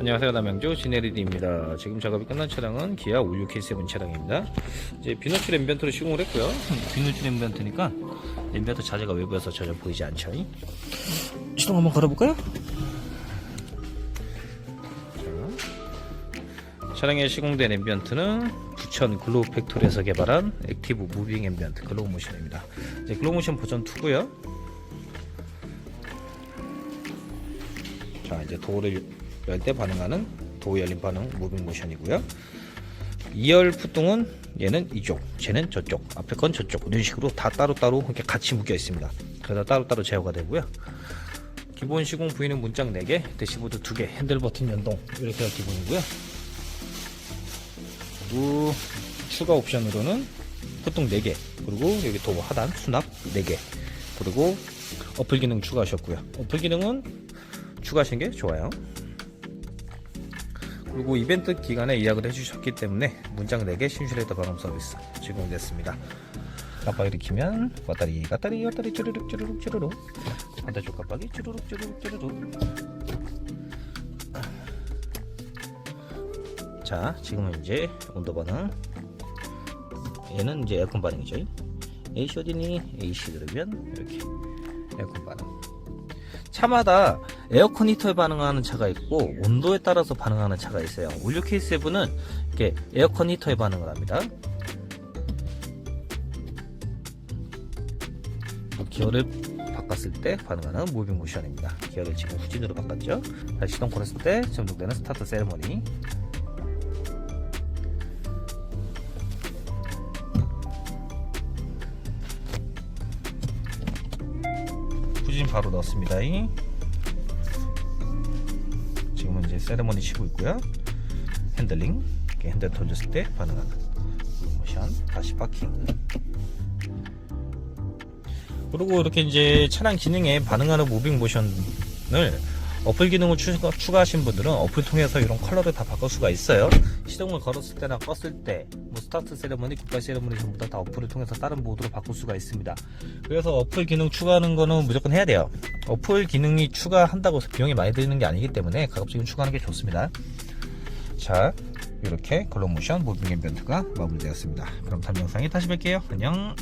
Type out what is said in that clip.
안녕하세요. 남양주 진에리디입니다. 지금 작업이 끝난 차량은 기아 56K7 차량입니다. 이제 비노출 앰비언트로 시공을 했고요. 비노출 앰비언트니까 앰비언트 자재가 외부에서 전혀 보이지 않죠? 시동 한번 걸어볼까요? 자, 차량에 시공된 앰비언트는 부천 글로우 팩토리에서 개발한 액티브 무빙 앰비언트 글로우 모션입니다. 이제 글로우 모션 버전 2고요. 자 이제 도어를 열때 반응하는 도어 열림 반응 무빙 모션이고요. 2열 푸뚱은 얘는 이쪽 쟤는 저쪽 앞에 건 저쪽 이런 식으로 다 따로따로 이렇게 같이 묶여 있습니다. 그래서 따로따로 제어가 되고요. 기본 시공 부위는 문짝 4개 대시보드 2개 핸들 버튼 연동 이렇게가 기본이고요. 그리고 추가 옵션으로는 푸뚱 4개 그리고 여기 도어 하단 수납 4개 그리고 어플 기능 추가하셨고요. 어플 기능은 추가하신 게 좋아요. 그리고 이벤트 기간에 예약을 해주셨기 때문에 문장 4개 신슈레이더 발음 서비스 제공됐습니다. 깜빡이를 키면 왔다리 갔다리 왔다리 쭈르륵 쭈르륵 쭈르륵. 반대쪽 깜빡이 쭈르륵 쭈르륵 쭈르륵. 자 지금은 이제 온도 반응. 얘는 이제 에어컨 반응이죠. 어디니? AC 누르면 이렇게 에어컨 반응 차마다 에어컨 히터에 반응하는 차가 있고 온도에 따라서 반응하는 차가 있어요. 올류 K7은 이렇게 에어컨 히터에 반응을 합니다. 기어를 바꿨을 때 반응하는 무빙 모션입니다. 기어를 지금 후진으로 바꿨죠. 다시 시동 걸었을 때 점등되는 스타트 세레머니. 후진 바로 넣었습니다. 지금은 이제 세레머니 치고 있고요. 핸들링, 핸들 던졌을 때 반응하는 모션, 다시 파킹. 그리고 이렇게 이제 차량 기능에 반응하는 무빙 모션을 어플 기능을 추가, 추가 하신 분들은 어플 통해서 이런 컬러를 다 바꿀 수가 있어요. 시동을 걸었을 때나 껐을 때, 뭐 스타트 세레머니, 굿바이 세레머니 전부 다, 다 어플을 통해서 다른 모드로 바꿀 수가 있습니다. 그래서 어플 기능 추가하는 거는 무조건 해야 돼요. 어플 기능이 추가한다고 해서 비용이 많이 드는 게 아니기 때문에 가급적이면 추가하는 게 좋습니다. 자, 이렇게 글로모션 무빙 앰비언트가 마무리되었습니다. 그럼 다음 영상에 다시 뵐게요. 안녕.